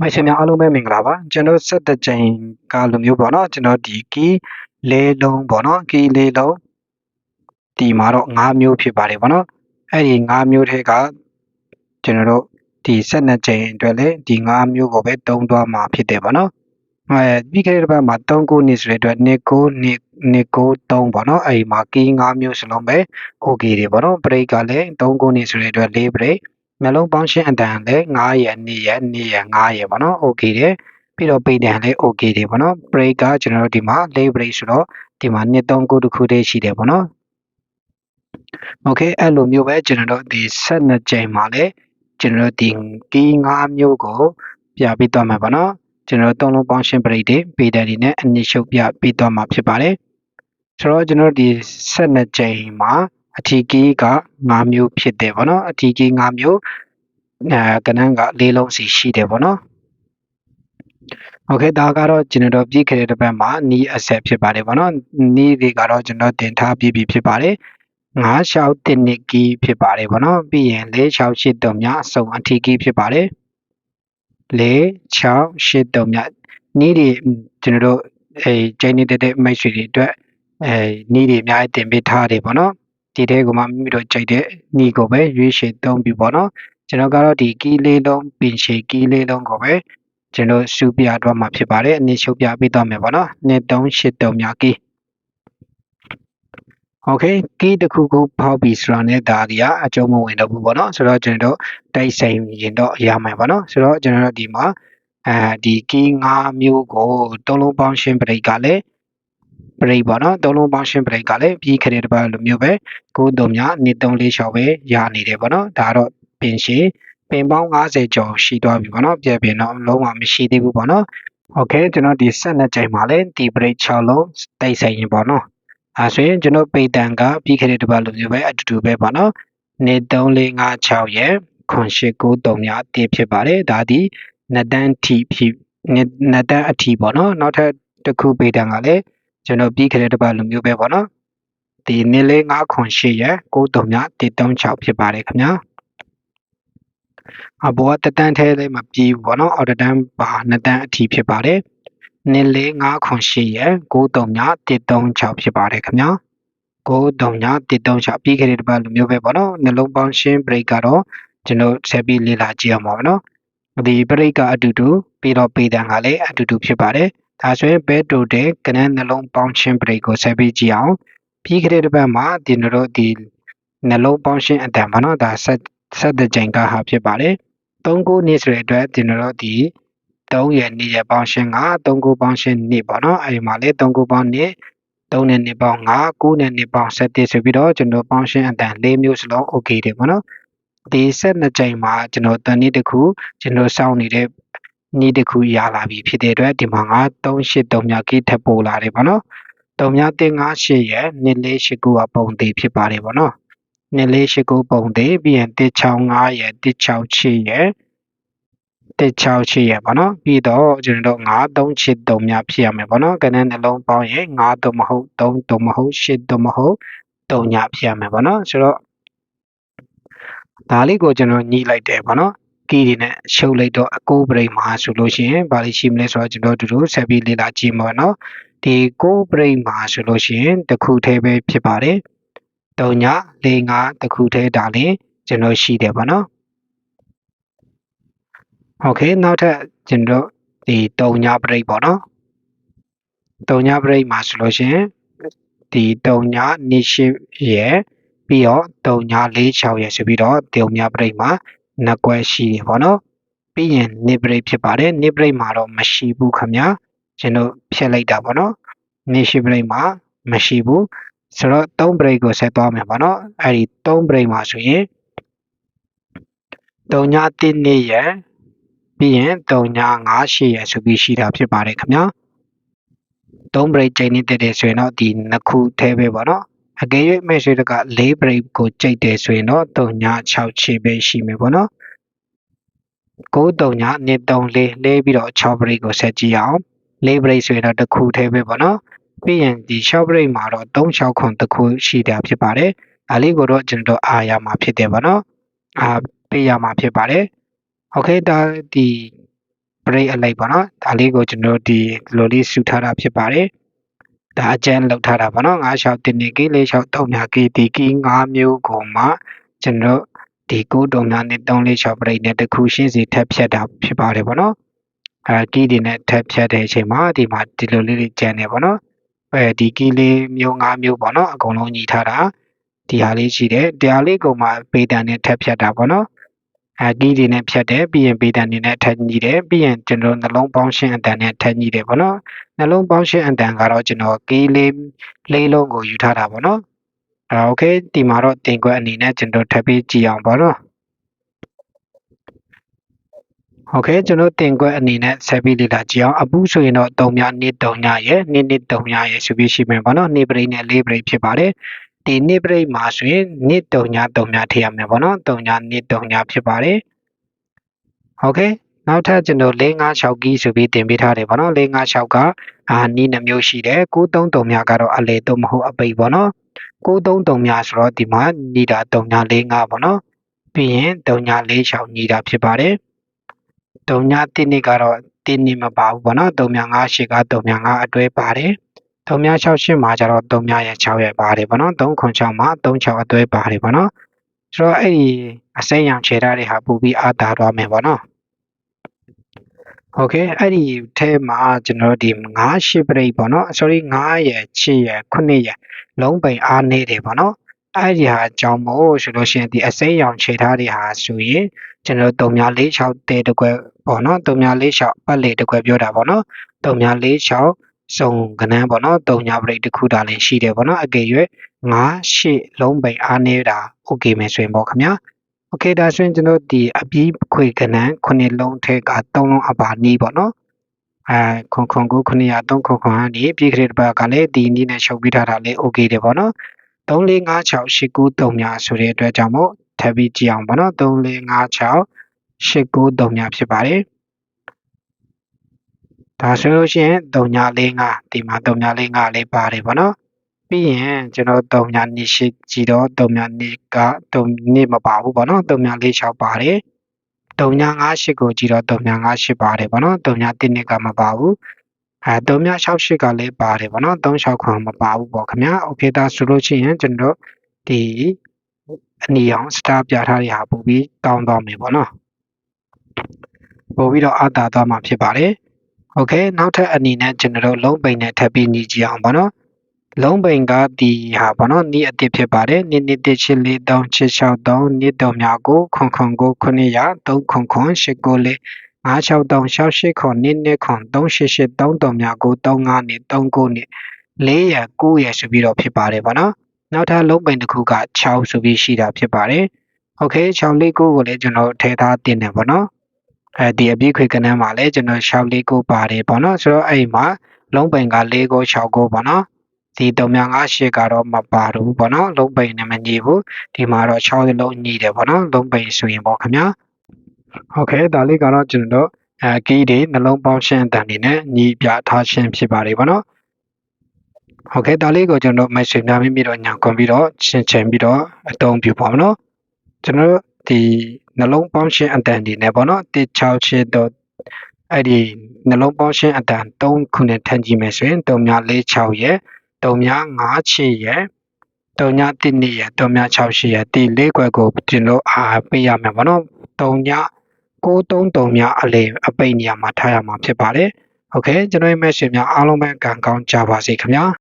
မိုက်ရှင်များအားလုံးပဲမင်္ဂလာပါကျွန်တော်ဆက်တဲ့ချိန်ကလိုမျိုးပေါ့နော်ကျွန်တော်ဒီကီလေးလုံးပေါ့နော်ကီလေးလုံးဒီမှာတော့၅မျိုးဖြစ်ပါတယ်ပေါ့နော်အဲ့ဒီ၅မျိုးထဲကကျွန်တော်တို့ဒီဆက်နှစ်ချိန်အတွက်လည်းဒီ၅မျိုးကိုပဲတုံးသွားမှာဖြစ်တယ်ပေါ့နော်အဲပြီးခဲ့တဲ့ဘက်မှာ3ခုနှစ်ဆိုတဲ့အတွက်2ခုနှစ်2ခု3ပေါ့နော်အဲ့ဒီမှာကီ5မျိုးစလုံးပဲ okay တွေပေါ့နော် break ကလည်း3ခုနှစ်ဆိုတဲ့အတွက်4 break နှလုံးပေါင်းရှင်းအတန်လည်း9ရက်2ရက်2ရက်9ရက်ပေါ့နော် okay တယ်ပြီးတော့ပိတ်တန်လည်း okay တယ်ပေါ့နော် break ကကျွန်တော်တို့ဒီမှာ lay break ဆိုတော့ဒီမှာ2 3ခုတစ်ခုတည်းရှိတယ်ပေါ့နော် okay အဲ့လိုမျိုးပဲကျွန်တော်တို့ဒီ12ကြိမ်မှာလည်းကျွန်တော်တို့ဒီကီး5မျိုးကိုပြပြီးသွားမှာပေါ့နော်ကျွန်တော်တို့သုံးလုံးပေါင်းရှင်း break တွေပိတ်တန်တွေနဲ့အနည်းရှုပ်ပြပြီးသွားမှာဖြစ်ပါတယ်ဆိုတော့ကျွန်တော်တို့ဒီ12ကြိမ်မှာ အထီကီးက5မျိုးဖြစ်တယ်ပေါ့နော်အထီကီး5မျိုးအဲကနန်းက၄လုံးစီရှိတယ်ပေါ့နော်โอเคဒါကတော့ကျွန်တော်တို့ပြည့်ခဲ့တဲ့တစ်ပတ်မှာနီးအဆက်ဖြစ်ပါတယ်ပေါ့နော်နီးတွေကတော့ကျွန်တော်တင်ထားပြီးပြီဖြစ်ပါတယ်9 6တင်နစ်ကီးဖြစ်ပါတယ်ပေါ့နော်ပြီးရင်4 6 8တုံမြအစုံအထီကီးဖြစ်ပါတယ်4 6 8တုံမြနီးတွေကျွန်တော်တို့အဲကျင်းနေတဲ့မိတ်ဆွေတွေအတွက်အဲနီးတွေအများကြီးတင်ပေးထားတယ်ပေါ့နော် ဒီတဲကမှမိမိတို့ကြိုက်တဲ့နီးကိုပဲရွေးချယ်သုံးပြီးပေါ့နော်ကျွန်တော်ကတော့ဒီကီးလေးလုံးပင်ရှည်ကီးလေးလုံးကိုပဲကျွန်တော်စူပြတော့မှာဖြစ်ပါတယ်အနည်းရှုပ်ပြပေးတော့မယ်ပေါ့နော်2383မြကီးโอเคကီးတစ်ခုခုဖောက်ပြီးဆိုတာနဲ့ဒါကြီးကအကျုံးမဝင်တော့ဘူးပေါ့နော်ဆိုတော့ကျွန်တော်တိုက်ဆိုင်ရင်တော့ရမှာပေါ့နော်ဆိုတော့ကျွန်တော်တို့ဒီမှာအဲဒီကီး5မျိုးကိုသုံးလုံးပေါင်းရှင်းပရိတ်ကလည်း ပရိတ်ပေါ့နော်သုံးလုံးပေါင်းရှင်းပရိတ်ကလည်းပြီးခတဲ့တစ်ပတ်လိုမျိုးပဲ9 3မြ2346ပဲရနေတယ်ပေါ့နော်ဒါတော့ပင်ရှည်ပင်ပေါင်း90ကျော်ရှိသွားပြီပေါ့နော်ပြည့်ပြည့်တော့လုံးဝမရှိသေးဘူးပေါ့နော်โอเคကျွန်တော်ဒီဆက်နှစ်ကြိမ်မှာလည်းဒီပရိတ်6လုံးတိုက်ဆိုင်ရင်ပေါ့နော်အဲဆိုရင်ကျွန်တော်ပိတ်တန်ကပြီးခဲ့တဲ့တစ်ပတ်လိုမျိုးပဲအတူတူပဲပေါ့နော်နေ3456ရဲ့ခွန်ရှိ93မြအတိဖြစ်ပါတယ်ဒါဒီနှစ်တန်းထိဖြစ်နှစ်တန်းအထီပေါ့နော်နောက်ထပ်တစ်ခုပိတ်တန်ကလည်း ကျွန်တော်ပြီးခဲ့တဲ့တစ်ပတ်လိုမျိုးပဲပေါ့နော်ဒီနေလေး9ခွန်ရှိရဲ့93မြ136ဖြစ်ပါတယ်ခင်ဗျာအဘောတတန်းထဲလေးမပြေဘူးပေါ့နော်အော်တတန်းပါနှစ်တန်းအထီဖြစ်ပါတယ်နှစ်လေး9ခွန်ရှိရဲ့93ည136ဖြစ်ပါတယ်ခင်ဗျာ93ည136ပြီးခဲ့တဲ့တစ်ပတ်လိုမျိုးပဲပေါ့နော်နှလုံးပေါင်းရှင်း break ကတော့ကျွန်တော်ဆက်ပြီးလေ့လာကြည့်အောင်ပါနော်ဒီ break ကအတူတူပြီးတော့ပေတံကလည်းအတူတူဖြစ်ပါတယ် ဒါဆိုရင်ဘဲတိုတဲ့ကနန်းနှလုံးပေါင်းရှင်း break ကိုဆက်ပြီးကြည့်အောင်ပြီးခဲ့တဲ့တစ်ပတ်မှာဒီတို့ဒီနှလုံးပေါင်းရှင်းအတန်ပါနော်ဒါဆက်ဆက်တဲ့ချိန်ကဟာဖြစ်ပါတယ်3ခုနှစ်ဆိုတဲ့အတွက်ကျွန်တော်တို့ဒီ3ရဲ့2ရဲ့ပေါင်းရှင်းက3ခုပေါင်းရှင်း2ပေါ့နော်အဲဒီမှာလေ3ခုပေါင်း2 3နဲ့2ပေါင်း5 9နဲ့2ပေါင်း7ဆိုပြီးတော့ကျွန်တော်ပေါင်းရှင်းအတန်၄မျိုးစလုံး okay တယ်ပေါ့နော်ဒီဆက်နှစ်ကြိမ်မှာကျွန်တော်တန်နည်းတစ်ခုကျွန်တော်စောင့်နေတဲ့ နည်းတစ်ခုရလာပြီဖြစ်တဲ့အတွက်ဒီမှာငါ383မြကိထပ်ပို့လာတယ်ပေါ့နော်3မြ358ရဲ့248ခုကပုံသေးဖြစ်ပါတယ်ပေါ့နော်248ပုံသေးပြီးရင်165ရဲ့168ရဲ့168ရဲ့ပေါ့နော်ပြီးတော့ကျွန်တော်တို့9383များဖြစ်ရမယ်ပေါ့နော်ကနန်းနှလုံးပေါင်းရင်9တော့မဟုတ်3တော့မဟုတ်8တော့မဟုတ်3ညဖြစ်ရမယ်ပေါ့နော်ဆိုတော့ဒါလေးကိုကျွန်တော်ညှိလိုက်တယ်ပေါ့နော် ကီးတွေနဲ့ရှုပ်လိုက်တော့အကိုးပရိတ်မှာဆိုလို့ရှိရင်ဘာလို့ရှိမလဲဆိုတော့ကျွန်တော်တို့ဆက်ပြီးလေ့လာကြည့်မှာနော်ဒီကိုးပရိတ်မှာဆိုလို့ရှိရင်တစ်ခုတည်းပဲဖြစ်ပါတယ်3ည4 5တစ်ခုတည်းဒါလေးကျွန်တော်ရှိတယ်ပေါ့နော်โอเคနောက်ထပ်ကျွန်တော်ဒီ3ညပရိတ်ပေါ့နော်3ညပရိတ်မှာဆိုလို့ရှိရင်ဒီ3ညနေရှိရဲ့ပြီးတော့3ည4 6ရဲ့ဆိုပြီးတော့3ညပရိတ်မှာ နှစ်ကွက်ရှိတယ်ပေါ့နော်ပြီးရင်နေပရိတ်ဖြစ်ပါတယ်နေပရိတ်မှာတော့မရှိဘူးခင်ဗျာကျွန်တော်ဖြတ်လိုက်တာပေါ့နော်နေရှိပရိတ်မှာမရှိဘူးဆိုတော့3 break ကိုဆက်သွားမယ်ပေါ့နော်အဲ့ဒီ3 break မှာဆိုရင်3ည1နေ့ရယ်ပြီးရင်3ည5 8ရယ်ဆိုပြီးရှိတာဖြစ်ပါတယ်ခင်ဗျာ3 break ချိန်နေတည်တယ်ဆိုရင်တော့ဒီနှစ်ခုထဲပဲပေါ့နော်အကယ်၍မဲ့ဆွေတက4 break ကိုကြိတ်တယ်ဆိုရင်တော့3ည6 6ပဲရှိမယ်ပေါ့နော် 9 3ည2 3 4လဲပြီးတော့6 break ကိုဆက်ကြည့်အောင်4 break ဆိုရင်တော့တစ်ခုထဲပဲပေါ့နော်ပြီးရင်ဒီ short break မှာတော့3 6ခွန်တစ်ခုရှိတာဖြစ်ပါတယ်။ဒါလေးကိုတော့ကျွန်တော်တို့အားရမှာဖြစ်တယ်ပေါ့နော်။အားပေးရမှာဖြစ်ပါတယ်။ Okay ဒါဒီပရိတ်အလိုက်ပေါ့နော်ဒါလေးကိုကျွန်တော်ဒီလိုလေးစုထားတာဖြစ်ပါတယ်ဒါအကျန်းလောက်ထားတာပေါ့နော်96တင်နေကီ46 300ကီဒီကီ5မျိုးကိုမှကျွန်တော် ဒီကိုတုံများနဲ့346ပရိတ်နဲ့တစ်ခုရှင်းစီထပ်ဖြတ်တာဖြစ်ပါတယ်ပေါ့နော်အဲကီတွေနဲ့ထပ်ဖြတ်တဲ့အချိန်မှာဒီမှာဒီလိုလေးတွေကျန်နေပေါ့နော်အဲဒီကီလေးမျိုး5မျိုးပေါ့နော်အကုန်လုံးညီထားတာဒီဟာလေးရှိတယ်တရားလေးကိုမှပေတန်နဲ့ထပ်ဖြတ်တာပေါ့နော်အကီးတွေနဲ့ဖြတ်တယ်ပြီးရင်ပေတန်တွေနဲ့ထပ်ညီတယ်ပြီးရင်ကျွန်တော်နှလုံးပေါင်းရှင်းအတန်နဲ့ထပ်ညီတယ်ပေါ့နော်နှလုံးပေါင်းရှင်းအတန်ကတော့ကျွန်တော်ကီးလေးလေးလုံးကိုယူထားတာပေါ့နော် အဲ့ဒါ okay ဒီမှာတော့တင်ကွက်အနေနဲ့ကျွန်တော်ထပ်ပြီးကြည့်အောင်ပါတော့ okay ကျွန်တော်တင်ကွက်အနေနဲ့ဆက်ပြီးလေ့လာကြည့်အောင်အပူဆိုရင်တော့3ညနေ့3ညရဲ့နေ့နေ့3ညရဲ့ဆိုပြီးရှိမယ်ပေါ့နော်နေ့ break နဲ့၄ break ဖြစ်ပါတယ်ဒီနေ့ break မှာဆိုရင်နေ့3ည3ညထည့်ရမယ်ပေါ့နော်3ညနေ့3ညဖြစ်ပါတယ် okay နောက်ထပ်ကျွန်တော်656ကီးဆိုပြီးတင်ပေးထားတယ်ပေါ့နော်656ကအာနီးနှမျိုးရှိတယ်933များကတော့အလေတော့မဟုတ်အပိတ်ပေါ့နော် 933မြဆိုတော့ဒီမှာညီတာ3945ပေါ့နော်ပြီးရင်3946ညီတာဖြစ်ပါတယ်39တိနှစ်ကတော့တိနှစ်မပါဘူးပေါ့နော်3958က39အတွဲပါတယ်3968မှာကျတော့3ရဲ့6ရဲ့ပါတယ်ပေါ့နော်306မှာ36အတွဲပါတယ်ပေါ့နော်ဆိုတော့အဲ့ဒီအစိမ်းရောင်ခြေထားတွေဟာပူပြီးအားတာသွားမယ်ပေါ့နော် โอเคအဲ့ဒီထဲမှာကျွန်တော်ဒီ9ရှစ်ပရိတ်ပေါ့နော် sorry 9ရဲ့6ရဲ့9ရဲ့လုံးပိန်အားနေတယ်ပေါ့နော်အဲ့ဒီဟာအကြောင်းမို့ဆိုလို့ရှိရင်ဒီအစိမ်းရောင်ခြေထားတွေဟာဆိုရင်ကျွန်တော်346တဲတကွဲပေါ့နော်346ပတ်လေတကွဲပြောတာပေါ့နော်346စုံကနန်းပေါ့နော်3ညာပရိတ်တစ်ခုတာလည်းရှိတယ်ပေါ့နော်အကယ်၍9ရှစ်လုံးပိန်အားနေတာโอเคမယ်ဆိုရင်ပေါ့ခင်ဗျာ โอเคဒါဆိုရင်ကျွန်တော်ဒီအပြီးခွေကနန်းခုနှစ်လုံးထဲက3လုံးအပါနီးပေါ့နော်အဲခွန်ခွန်ကို903ခွန်ခွန်ကနေပြီးခရစ်ဘက်ကလည်းဒီနီးနဲ့ရှုပ်ပြီးထားတာလည်းโอเคတယ်ပေါ့နော်345689ညဆိုတဲ့အတွက်ကြောင့်မို့ထပ်ပြီးကြည့်အောင်ပေါ့နော်345689ညဖြစ်ပါတယ်ဒါဆိုလို့ရှိရင်3945ဒီမှာ3945လေးပါတယ်ပေါ့နော် ပြီးရင်ကျွန်တော်3ညနှစ်ရှိကြည့်တော့3ညနှစ်က3နှစ်မပါဘူးပေါ့နော်3ည46ပါတယ်3ည58ကိုကြည့်တော့3ည58ပါတယ်ပေါ့နော်3ည1နှစ်ကမပါဘူးအဲ3ည68ကလည်းပါတယ်ပေါ့နော်36ခွန်မပါဘူးပေါ့ခင်ဗျာโอเคဒါဆိုလို့ရှိရင်ကျွန်တော်ဒီအနီအောင်စတာပြထားတဲ့ဟာပို့ပြီးတောင်းသွားမယ်ပေါ့နော်ပို့ပြီးတော့အတာသွားမှာဖြစ်ပါတယ်โอเคနောက်ထပ်အနေနဲ့ကျွန်တော်လုံးပိန်နဲ့ထပ်ပြီးညီကြည့်အောင်ပေါ့နော် လုံးပိန်ကဒီဟာပေါ့နော်နီးအတစ်ဖြစ်ပါတယ်နီးနီးတစ်ချစ်လေး3 663နီးတော်များကိုခွန်ခွန်ကို900 3ခွန်ခွန်8ကိုလေး963 68ခွန်နီးနီးခွန်388 3တော်များကို35နီး3ကိုနီး4ရ9ရဆိုပြီးတော့ဖြစ်ပါတယ်ပေါ့နော်နောက်ထပ်လုံးပိန်တစ်ခုက6ဆိုပြီးရှိတာဖြစ်ပါတယ်โอเค6လေး9ကိုလည်းကျွန်တော်ထည့်ထားတင်တယ်ပေါ့နော်အဲဒီအပြည့်ခွေကနန်းမှာလည်းကျွန်တော်6လေး9ပါတယ်ပေါ့နော်ဆိုတော့အဲ့မှာလုံးပိန်က4ကို6ကိုပေါ့နော် ဒီ358ကတော့မပါဘူးပေါ့နော်လုံးပိန်နဲ့မညီဘူးဒီမှာတော့6လုံးညီတယ်ပေါ့နော်လုံးပိန်ဆိုရင်ပေါ့ခင်ဗျာဟုတ်ကဲ့ဒါလေးကတော့ကျွန်တော်အဲကီးတွေနှလုံးပေါင်းရှင်းအတန်တွေနဲ့ညီပြထားခြင်းဖြစ်ပါတယ်ပေါ့နော်ဟုတ်ကဲ့ဒါလေးကိုကျွန်တော် message များပြီးတော့ညာခွန်ပြီးတော့ရှင်းချင်ပြီးတော့အသုံးပြုပါမနော်ကျွန်တော်ဒီနှလုံးပေါင်းရှင်းအတန်တွေနဲ့ပေါ့နော်168တော့အဲ့ဒီနှလုံးပေါင်းရှင်းအတန်3ခုနဲ့ထပ်ကြည့်မယ်ဆိုရင်346ရဲ့ 358ရဲ့3ည1ရဲ့368ရဲ့ဒီလေးခွက်ကိုကျွန်တော်အားပေးရမယ်ပေါ့နော်3ည633ညအလေအပိတ်နေရာမှာထားရမှာဖြစ်ပါတယ်โอเคကျွန်တော်ရဲ့ message များအားလုံးပဲကံကောင်းကြပါစေခင်ဗျာ